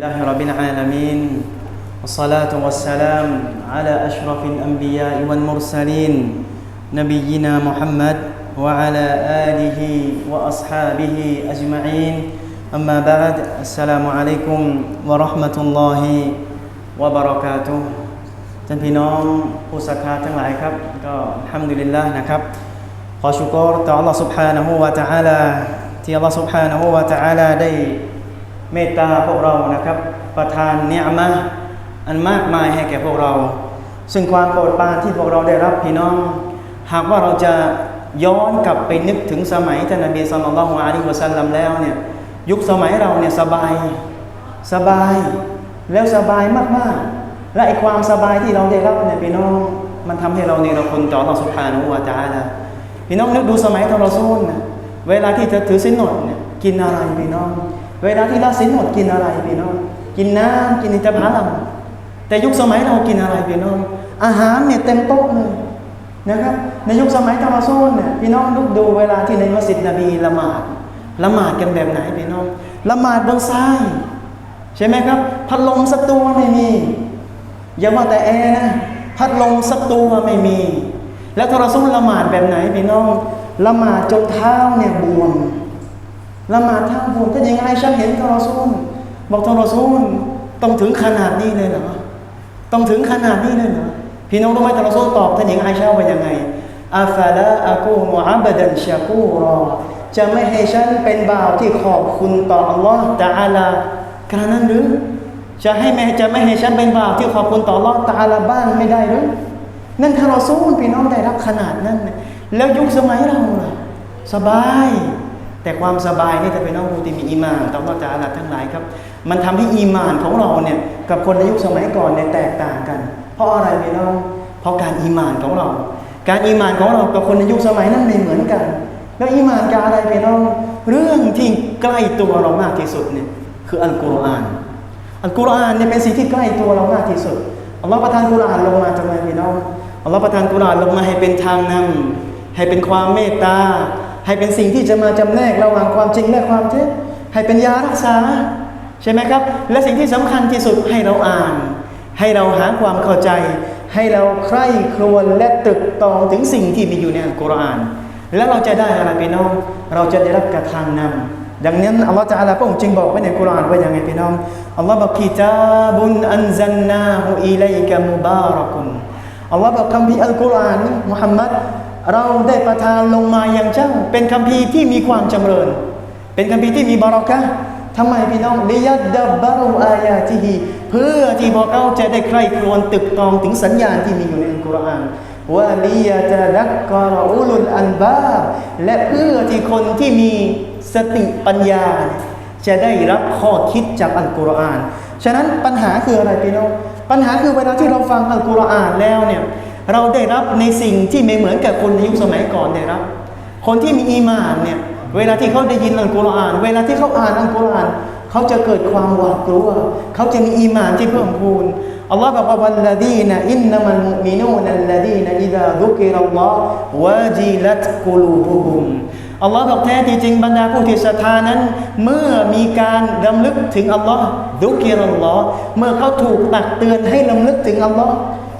لله رب العالمين والصلاة والسلام على أشرف الأنبياء والمرسلين نبينا محمد وعلى آله وأصحابه أجمعين أما بعد السلام عليكم ورحمة الله وبركاته ท่านพี่น้องผู้ศรัทธาทั้งหลายครับ ก็ทำดุลิลละนะครับ ขอชุกรต่อ Allah سبحانه และ تعالى ที่ Allah سبحانه และ تعالى ได้ เมตตาพวกเรานะครับ ประทานเนียมะอันมากมายให้แก่พวกเรา ซึ่งความโปรดปรานที่พวกเราได้รับพี่น้อง หากว่าเราจะย้อนกลับไปนึกถึงสมัยท่านนบีสุลต่านละฮ์อะลัยฮิวะซัลลัมแล้วเนี่ยยุคสมัยเราเนี่ยสบายสบายแล้วสบายมากๆ และไอความสบายที่เราได้รับเนี่ยพี่น้องมันทำให้เราเนี่ยเราคนจอต่อสุภานุวาจาละพี่น้องนึกดูสมัยทรซูลนะเวลาที่จะถือสินอดเนี่ยกินอะไรพี่น้อง เวลาที่ละสินอดกินอะไรพี่น้องกินน้ำกินอินทผลัมแต่ยุคสมัยเรากินอะไรพี่น้องอาหารเนี่ยเต็มโต๊ะเลยนะครับในยุคสมัยทรซูลเนี่ยพี่น้องดูดูเวลาที่ในมัสยิดนบีละหมาดละหมาดกันแบบไหนพี่น้องละหมาดบนทรายใช่ไหมครับ พัดลมสักตัวไม่มีอย่าว่าแต่แอร์นะพัดลมสักตัวไม่มี แล้วทรซุลละหมาดแบบไหนพี่น้องละหมาดจนเท้าเนี่ยบวม ละหมาดเท้าบวมถ้ายังไงฉันเห็นทรซุลบอกทรซุลต้องถึงขนาดนี้เลยเหรอต้องถึงขนาดนี้เลยเหรอพี่น้องรู้ไหมทรซุลตอบท่านหญิงไอชาว่ายังไงอาฟาลาอากูมอับดันชากูรอจะไม่ให้ฉันเป็นบ่าวที่ขอบคุณต่ออัลลอฮ์ตะอาลากระนั้นหรือจะให้แม่จะไม่ให้ฉันเป็นบ่าวที่ขอบคุณต่อรอดตาลาบ้างไม่ได้หรือนั่นถ้าเราสู้พี่น้องได้รับขนาดนั้น แล้วยุคสมัยเราล่ะสบาย แต่ความสบายนี่จะเป็นน้องผู้ที่มีอีมานต่อรอดตาลาทั้งหลายครับ มันทำให้อีมานของเราเนี่ยกับคนในยุคสมัยก่อนเนี่ยแตกต่างกัน เพราะอะไรพี่น้องเพราะการอีมานของเรา การอีมานของเรากับคนในยุคสมัยนั้นไม่เหมือนกัน แล้วอีมานกับอะไรพี่น้องเรื่องที่ใกล้ตัวเรามากที่สุดเนี่ยคืออัลกุรอานอัลกุรอานเนี่ยเป็นสิ่งที่ใกล้ตัวเรามากที่สุดอัลลอฮฺประทานกุรอานลงมาจากไหนพี่น้องอัลลอฮฺประทานกุรอานลงมาให้เป็นทางนำให้เป็นความเมตตา ให้เป็นสิ่งที่จะมาจำแนกระหว่างความจริงและความเท็จให้เป็นยารักษา ใช่ไหมครับ และสิ่งที่สำคัญที่สุดให้เราอ่าน ให้เราหาความเข้าใจ ให้เราใคร่ครวญและตรึกตองถึงสิ่งที่มีอยู่ในอัลกุรอาน แล้วเราจะได้อะไรพี่น้อง เราจะได้รับกระทางนำดังนั้นอัลลอฮฺจะอาลาพระองค์จึงบอกไว้ในกุรอานว่าอย่างไงพี่น้องอัลลอฮฺบอกกิตาบุนอันซันนาฮูอิลัยกะมุบารักุนอัลลอฮฺบอกคำพีอัลกุรอานมุฮัมมัด เราได้ประทานลงมาอย่างเจ้า เป็นคำพีที่มีความจำเริญ เป็นคำพีที่มีบารักะทำไมพี่น้องลิยัดดับบารุอายาติฮีเพื่อที่พวกเราจะได้ใคร่ครวญตึกตองถึงสัญญาณที่มีอยู่ในอัลกุรอานว่าลียะตะดักกะรอุลุลอันบาและเพื่อที่คนที่มีสติปัญญา จะได้รับข้อคิดจากอัลกุรอาน ฉะนั้นปัญหาคืออะไรพี่น้อง ปัญหาคือเวลาที่เราฟังอัลกุรอานแล้วเนี่ย เราได้รับในสิ่งที่ไม่เหมือนกับคนในยุคสมัยก่อนได้รับ คนที่มีอีมานเนี่ยเวลาที่เขาได้ยินอัลกุรอาน เวลาที่เขาอ่านอัลกุรอานเขาจะเกิดความหวาดกลัวเขาจะมีอีมานที่เพิ่มพูนอัลลอฮ์บอกว่าวัลลดีนอินนัมัลมุมินูนัลลดีนอิดะดุกิรัลลอฮ์วะจิลัตกุลูบุฮุมอัลลอฮ์บอกแท้ที่จริงบรรดาผู้ที่ศรัทธานั้น เมื่อมีการรำลึกถึงอัลลอฮ์ดุกิรัลลอฮ์เมื่อเขาถูกตักเตือนให้รำลึกถึงอัลลอฮ์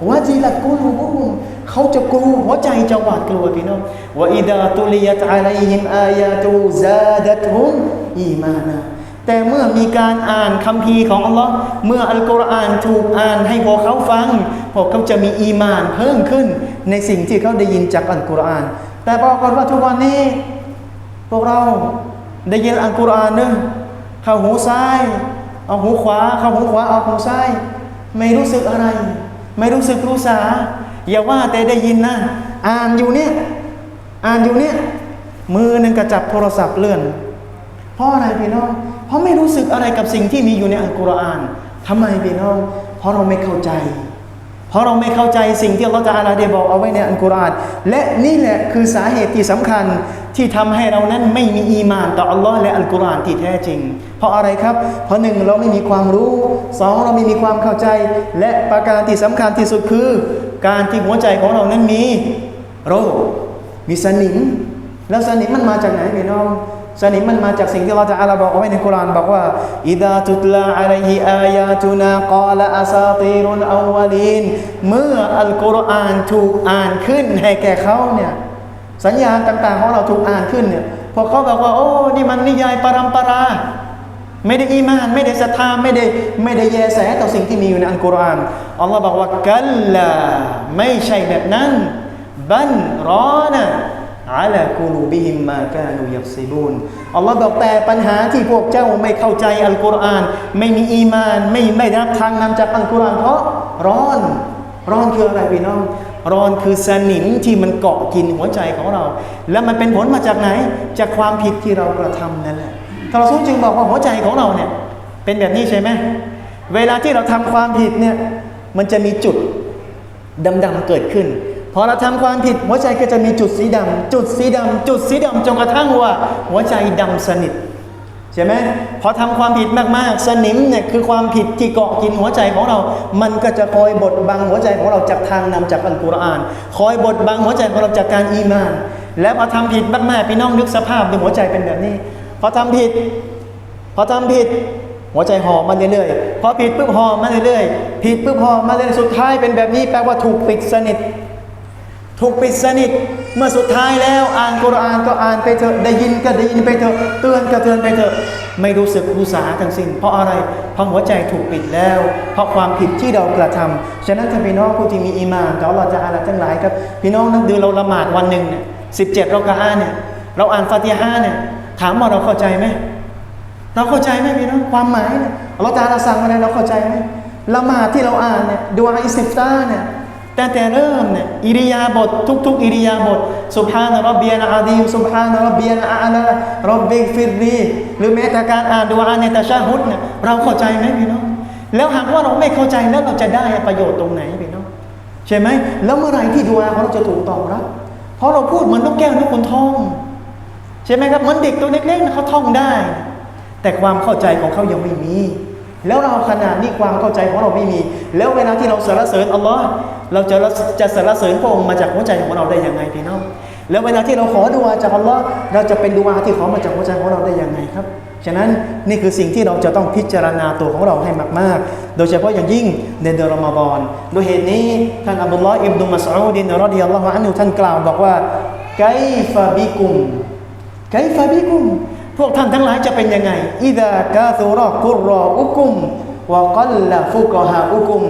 วะจิลัตกุลูบุมเขาจะกลัวหัวใจจะหวาดกลัวพี่น้องว่าอิดาตุลียตอะลัยฮิมอายาตูซาดัตฮุมอีมานาแต่เมื่อมีการอ่านคัมภีร์ของอัลลอฮ์เมื่ออัลกุรอานถูกอ่านให้พวกเขาฟังพวกเขาจะมีอีมานเพิ่มขึ้น ในสิ่งที่เขาได้ยินจากอัลกุรอาน แต่ปรากฏว่าทุกวันนี้ พวกเราได้ยินอัลกุรอานเนอะเข้าหูซ้าย เอาหูขวา เข้าหูขวาเอาหูซ้าย ไม่รู้สึกอะไร ไม่รู้สึกรู้สา อย่าว่าแต่ได้ยินนะ อ่านอยู่เนี่ย อ่านอยู่เนี่ย มือหนึ่งกระจับโทรศัพท์เลื่อน เพราะอะไรพี่น้อง เพราะไม่รู้สึกอะไรกับสิ่งที่มีอยู่ในอัลกุรอานทำไมพี่น้อง เพราะเราไม่เข้าใจ เพราะเราไม่เข้าใจสิ่งที่อัลลอฮฺตะอาลาได้บอกเอาไว้ในอัลกุรอานและนี่แหละคือสาเหตุที่สำคัญที่ทำให้เรานั้นไม่มีอีมานต่ออัลลอฮ์และอัลกุรอานที่แท้จริง เพราะอะไรครับ เพราะหนึ่งเราไม่มีความรู้สองเราไม่มีความเข้าใจ และประการที่สำคัญที่สุดคือ การที่หัวใจของเรานั้นมีโรคมีสนิมแล้วสนิมมันมาจากไหนพี่น้อง สนิมมันมาจากสิ่งที่เราจะอาลาบอกเอาไว้ในกุรานบอกว่าอิดาตุตลาอะลัยฮิอายาตุนากาละอาซาตีรุนอาวลีนเมื่ออัลกุรอานถูกอ่านขึ้นให้แก่เขาเนี่ยสัญญาณต่าง ๆ ของเราถูกอ่านขึ้นเนี่ยพอเขาบอกว่า โอ้นี่มันนิยายปรัมปรา ไม่ได้อีมาน ไม่ได้ศรัทธาไม่ได้ไม่ได้แยแสต่อสิ่งที่มีอยู่ในอัลกุรอานอัลลอฮ์บอกว่ากัลลาไม่ใช่แบบนั้นบันรอนะ อาลากูลูบิฮิมมากานูยักซิบูนอัลลอฮ์บอกแต่ปัญหาที่พวกเจ้าไม่เข้าใจอัลกุรอานไม่มีอีมานไม่ไม่ได้รับทางนำจากอัลกุรอานเพราะร้อน ร้อนคืออะไรพี่น้อง ร้อนคือสนิมที่มันเกาะกินหัวใจของเรา แล้วมันเป็นผลมาจากไหน จากความผิดที่เรากระทำนั่นแหละทารอซูลจึงบอกว่าหัวใจของเราเนี่ยเป็นแบบนี้ใช่ไหมเวลาที่เราทำความผิดเนี่ยมันจะมีจุดดำๆเกิดขึ้น พอเราทำความผิดหัวใจก็จะมีจุดสีดำจุดสีดำจุดสีดำจนกระทั่งว่า หัวใจดำสนิทใช่ไหมพอทำความผิดมากๆ สนิมเนี่ยคือความผิดที่เกาะกินหัวใจของเรา มันก็จะคอยบดบังหัวใจของเราจากทางนำจากอัลกุรอาน คอยบดบังหัวใจของเราจากการอีมาน และพอทำผิดมากๆพี่น้องนึกสภาพดูหัวใจเป็นแบบนี้ พอทำผิด พอทำผิดหัวใจห่อมาเรื่อยๆ พอผิดปุ๊บห่อมาเรื่อยๆ ผิดปุ๊บห่อมาเรื่อยๆ สุดท้ายเป็นแบบนี้แปลว่าถูกปิดสนิท ถูกปิดสนิท เมื่อสุดท้ายแล้วอ่านกุรอานก็อ่านไปเถอะได้ยินก็ได้ยินไปเถอะเตือนก็เตือนไปเถอะไม่รู้สึกรู้สาทั้งสิ้น เพราะอะไรเพราะหัวใจถูกปิดแล้ว เพราะความผิดที่เรากระทำฉะนั้นถ้าพี่น้องผู้ที่มีอีมานต่ออัลลอฮฺจะอาลาทั้งหลายครับพี่น้องนักดูเราละหมาดวันหนึ่งเนี่ยสิบเจ็ดเรากะอาเนี่ยเราอ่านฟาติฮาเนี่ยถามว่าเราเข้าใจไหมเราเข้าใจไหมพี่น้องความหมายเนี่ยอัลลอฮฺตะอาลาสั่งอะไรเราเข้าใจไหมละหมาดที่เราอ่านเนี่ยดูอาอิสติฟตาเนี่ย แต่แต่เริ่มเนี่ยอิริยาบถทุก ๆ อิริยาบถสุบฮานะรับเบียนอาดีมสุบฮานะรับเบียนอาลารับบิกฟิรีหรือแม้แต่การอ่านดูอาในตะชาฮุดเนี่ยเราเข้าใจไหมพี่น้องแล้วหากว่าเราไม่เข้าใจแล้วเราจะได้ประโยชน์ตรงไหนพี่น้องใช่ไหมแล้วเมื่อไหรที่ดูอาของเราจะถูกตอบรับเพราะเราพูดเหมือนนกแก้วนกขุนทองใช่ไหมครับเหมือนเด็กตัวเล็กๆเขาท่องได้ แต่ความเข้าใจของเขายังไม่มี แล้วเราขนาดนี้ความเข้าใจของเราไม่มี แล้วเวลาที่เราสรรเสริญอัลลอฮ์ เราจะจะสรรเสริญพระองค์มาจากหัวใจของเราได้ยังไงพี่น้อง แล้วเวลาที่เราขอดุอาจากอัลลอฮ์เราจะเป็นดุอาที่ขอมาจากหัวใจของเราได้ยังไงครับ ฉะนั้นนี่คือสิ่งที่เราจะต้องพิจารณาตัวของเราให้มาก ๆ โดยเฉพาะอย่างยิ่งในเดือนรอมฎอนโดยเหตุนี้ท่านอับดุลลอฮ์อิบนุมัสอูดินรอดิยัลลอฮุอันฮุท่านกล่าวบอกว่าไกฟะบิกุมไกฟะบิกุม พวกท่านทั้งหลายจะเป็นยังไงอิดากาซุรอกุรรออุกุม วกัลลาฟุกฮาอุกุม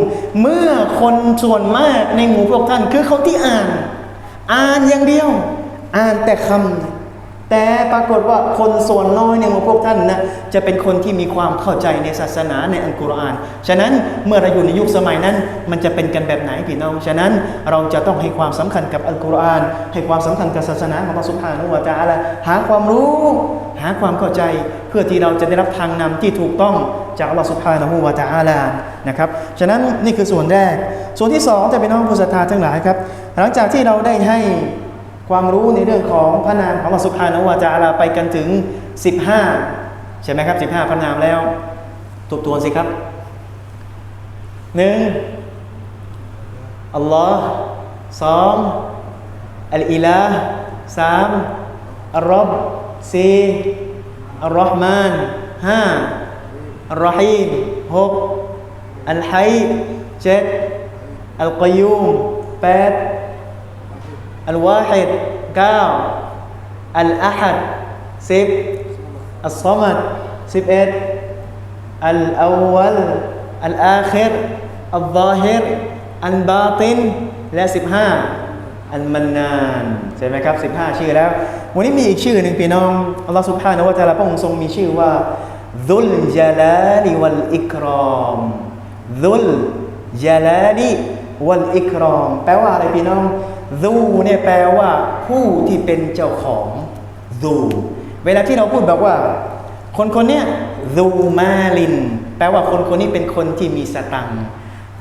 เมื่อคนส่วนมากในหมู่พวกท่าน คือคนที่อ่าน อ่านอย่างเดียว อ่านแต่คำแต่ปรากฏว่าคนส่วนน้อยในหมู่พวกท่านนะจะเป็นคนที่มีความเข้าใจในศาสนาในอัลกุรอาน ฉะนั้นเมื่อเราอยู่ในยุคสมัยนั้น มันจะเป็นกันแบบไหนพี่น้อง ฉะนั้นเราจะต้องให้ความสำคัญกับอัลกุรอาน ให้ความสำคัญกับศาสนาของพระสุภานุวาจาละหาความรู้ หาความเข้าใจเพื่อที่เราจะได้รับทางนำที่ถูกต้องจากอัลลอฮฺสุบฮานะฮูวาตะอาลานะครับฉะนั้นนี่คือส่วนแรก ส่วนที่สองจะเป็นน้องผู้ศรัทธาทั้งหลายครับ หลังจากที่เราได้ให้ความรู้ในเรื่องของพระนามของอัลลอฮฺสุบฮานะฮูวาตะอาลาไปกันถึง 15 ใช่ไหมครับ 15 พระนามแล้วทบทวนสิครับหนึ่งอัลลอฮ์สองอัลอิลาสามอัลรอบ สี่อัลรอฮ์มานห้าอัลรอฮีมหกอัลฮัยเจ็ดอัลกอยูมแปดอัลวาฮิดเก้าอัลอาฮัดสิบอัลซอมัดสิบเอ็ดอัลอวัลอัลอาคิรอัลซาฮิรอัลบาตินและสิบห้าอันมันนานใช่ไหมครับ15ชื่อแล้ว วันนี้มีอีกชื่อหนึ่งพี่น้องอัลลอฮฺสุบฮานะฮูวะตะลาพระองค์ทรงมีชื่อว่าดุลจาลาลิวัลอิกรอมดุลจาลาลิวัลอิกรอมแปลว่าอะไรพี่น้องดูเนี่ยแปลว่า ผู้ที่เป็นเจ้าของดูเวลาที่เราพูดแบบว่า คนคนเนี้ยดูมาลิน แปลว่าคนคนนี้เป็นคนที่มีสตัง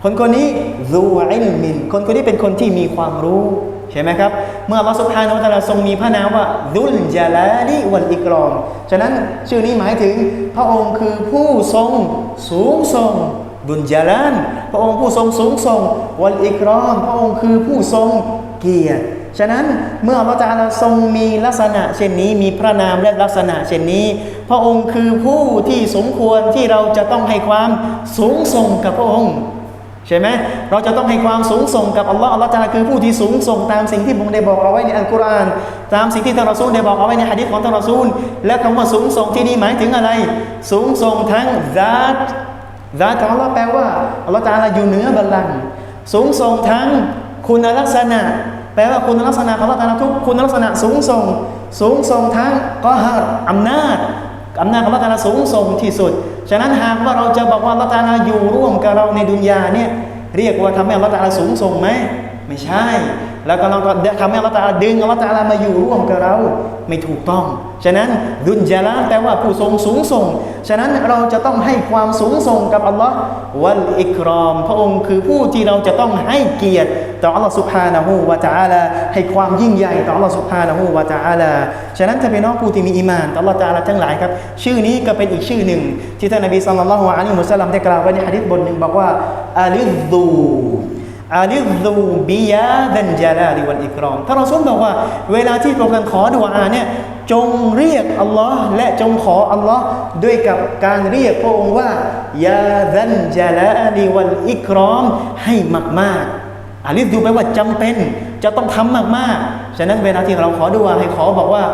คนคนนี้รูอิลมิน คนคนนี้เป็นคนที่มีความรู้ ใช่ไหมครับ เมื่ออัลลอฮฺสุบฮานาอัลลอฮฺทรงมีพระนามว่าดุลจาลาลีวัลอิกรอม ฉะนั้นชื่อนี้หมายถึงพระองค์คือผู้ทรงสูงส่งดุลจาลานพระองค์ผู้ทรงสูงส่งวัลอิกรอม พระองค์คือผู้ทรงเกียรติฉะนั้นเมื่ออัลลอฮฺตะอาลาทรงมีลักษณะ เช่นนี้มีพระนามและลักษณะ เช่นนี้ พระองค์คือผู้ที่สมควรที่เราจะต้องให้ความสูงส่งกับพระองค์ ใช่ไหมเราจะต้องให้ความสูงส่งกับอัลลอฮ์อัลลอฮ์ตะอาลาคือผู้ที่สูงส่งตามสิ่งที่พระองค์ได้บอกเอาไว้ในอัลกุรอานตามสิ่งที่ท่านรอซูลได้บอกเอาไว้ในฮะดิษของท่านรอซูล และคำว่าสูงส่งที่นี่หมายถึงอะไร สูงส่งทั้งซาตซาตของอัลลอฮ์แปลว่าอัลลอฮ์ตะอาลาอยู่เหนือบัลลังก์สูงส่งทั้งคุณลักษณะ แปลว่าคุณลักษณะของอัลลอฮ์ตะอาลาทุกคุณลักษณะสูงส่ง สูงส่งทั้งกอฮารอำนาจอำนาจของอัลลอฮฺตะอาลาสูงส่งที่สุด ฉะนั้นหากว่าเราจะบอกว่าอัละตาลาอยู่ร่วมกับเราในดุนยาเนี่ยเรียกว่าทำให้อัละตาลาสูงส่งไหมไม่ใช่ แล้วก็เราทำให้เราตาดึงเราตาลามาอยู่ร่วมกับเราไม่ถูกต้อง ฉะนั้นดุลยาลาแปลว่าผู้ทรงสูงส่ง ฉะนั้นเราจะต้องให้ความสูงส่งกับอัลลอฮ์วัลอิกรอม พระองค์คือผู้ที่เราจะต้องให้เกียรติต่ออัลลอฮ์สุภานะฮูวะจาลาให้ความยิ่งใหญ่ต่ออัลลอฮ์สุภานะฮูวะจาลาฉะนั้นจะเป็นน้องผู้ที่มีอิมานต่ออัลลอฮ์จาลาทั้งหลายครับชื่อนี้ก็เป็นอีกชื่อหนึ่ง ที่ท่านนบีสัลลัลลอฮุอะลัยฮิวะสัลลัมได้กล่าวไว้ในฮะดิษบทหนึ่งบอกว่าอาลิซู อาลิดูบิยาดันจาลาลิวันอิกรอมถ้าเรอซูลบอกว่า เวลาที่พระองค์ขอดุอาเนี่ยจงเรียกอัลลอฮ์และจงขออัลลอฮ์ด้วยกับการเรียกพระองค์ว่ายาดันจาลาลิวันอิกรอมให้มากๆอาลิดูแปลว่าจำเป็นจะต้องทำมากๆ ฉะนั้นเวลาที่เราขอดุอาให้ขอบอกว่า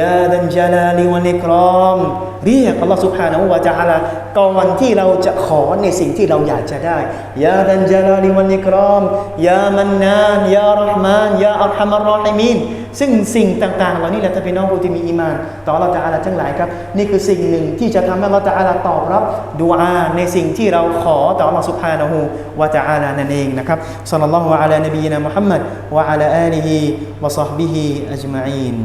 ยาดันจาลาลิวันิกรอมเรียกอัลลอฮฺสุบฮานะฮูวะจาราก่อนที่เราจะขอในสิ่งที่เราอยากจะได้ยาดันจาลาลิวันิกรอมยามันนานยาฮ์มานยาอัลฮัมรอฮิมินซึ่งสิ่งต่างๆ เหล่านี้แหละท่านพี่น้องผู้ที่มีอีมาน ต่อเราตาอาลาทั้งหลายครับ นี่คือสิ่งหนึ่งที่จะทำให้เราตาอาลาตอบรับดูอาในสิ่งที่เราขอต่อเราสุภานะฮูวะตาราลนั่นเองนะครับสัลลัลลอฮุอะลัยนบีนะมุฮัมมัดวะอะลาอาลีฮิวะศอ